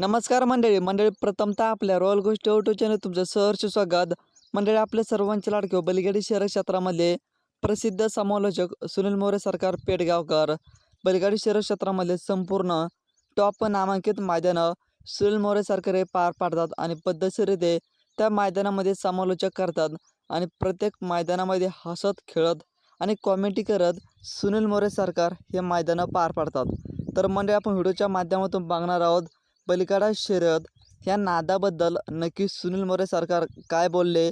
नमस्कार मंडळी. मंडळी प्रथमतः आपल्या रॉयल गोष्ट युट्यूब चॅनल तुमचं सहर्ष स्वागत. मंडळी आपल्या सर्वांचे लाडके बलगाडी शहर क्षेत्रामध्ये प्रसिद्ध समालोचक सुनील मोरे सरकार पेडगावकर. बैलगाडी शहर क्षेत्रामध्ये संपूर्ण टॉप नामांकित मैदानं सुनील मोरे सरकार हे पार पाडतात आणि पद्धतशीरिते त्या मैदानामध्ये समालोचक करतात आणि प्रत्येक मैदानामध्ये हसत खेळत आणि कॉमेंटी करत सुनील मोरे सरकार हे मैदानं पार पाडतात. तर मंडळी आपण व्हिडिओच्या माध्यमातून बघणार आहोत पलीकडा शरद ह्या नादाबद्दल नक्की सुनील मोरे सरकार काय बोलले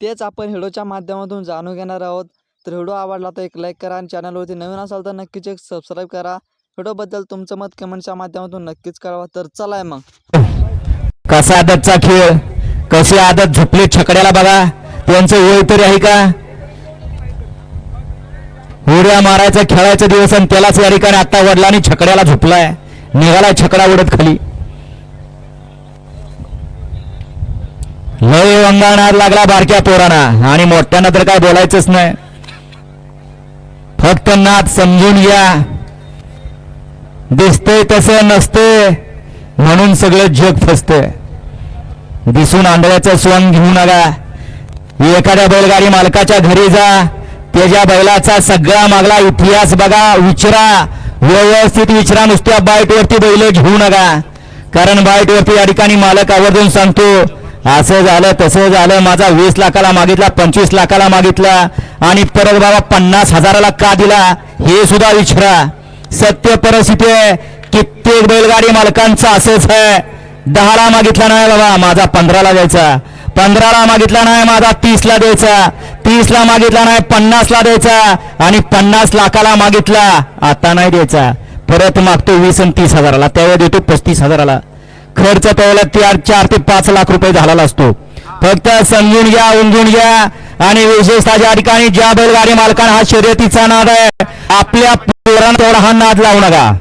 तेच आपण व्हिडिओच्या माध्यमातून जाणून घेणार आहोत. तर व्हिडिओ आवडला तर एक लाईक करा आणि चॅनलवरती नवीन असाल तर नक्कीच एक सबस्क्राईब करा. व्हिडिओबद्दल तुमचं मत कमेंटच्या माध्यमातून नक्कीच कळवा. तर चला मग. कसा आदतचा खेळ? कशी आदत झोपली छकड्याला बघा. त्यांचं वय तरी आहे का? उड्या मारायचा खेळायचं दिवस आणि त्यालाच या ठिकाणी आता वडिलांनी छकड्याला झोपलाय. निघालाय छकडा उडत खाली. लय वंगाणार लागला बारक्या पोरांना. आणि मोठ्यांना तर काय बोलायचंच नाही. फक्त नाद समजून घ्या. दिसतंय तसं नसतंय म्हणून सगळं जग फसतंय. दिसून आंधळ्याचं सोन घेऊ नका. एखाद्या बैलगाडी मालकाच्या घरी जा. त्याच्या बैलाचा सगळा मागला इतिहास बघा विचारा व्यवस्थित विचारा नुसत्या बाईटवरती बैल घेऊ नका. कारण बाईटवरती या ठिकाणी मालक आवर्जून सांगतो असं झालं तसं झालं. माझा वीस लाखाला मागितला पंचवीस लाखाला मागितला आणि परत बाबा पन्नास हजाराला का दिला हे सुद्धा विचारा. सत्य परिस्थिती आहे. कित्येक बैलगाडी मालकांचं असंच आहे. दहाला मागितला नाही बाबा माझा पंधराला द्यायचा. पंधराला मागितला नाही माझा तीसला द्यायचा. तीसला मागितला नाही पन्नासला द्यायचा. आणि पन्नास लाखाला मागितला आता नाही द्यायचा. परत मागतो वीस आणि तीस हजाराला. त्यावेळी देतो पस्तीस हजाराला. खर्च त्यावेळेला चार चार ते पाच लाख रुपये झालेला असतो. फक्त समजून घ्या उमजून घ्या. आणि विशेषतः ज्या ठिकाणी ज्या बैलगाडी मालकांना हा शर्यतीचा नाद आहे आपल्या पोरांना तेवढा हा नाद लावू नका.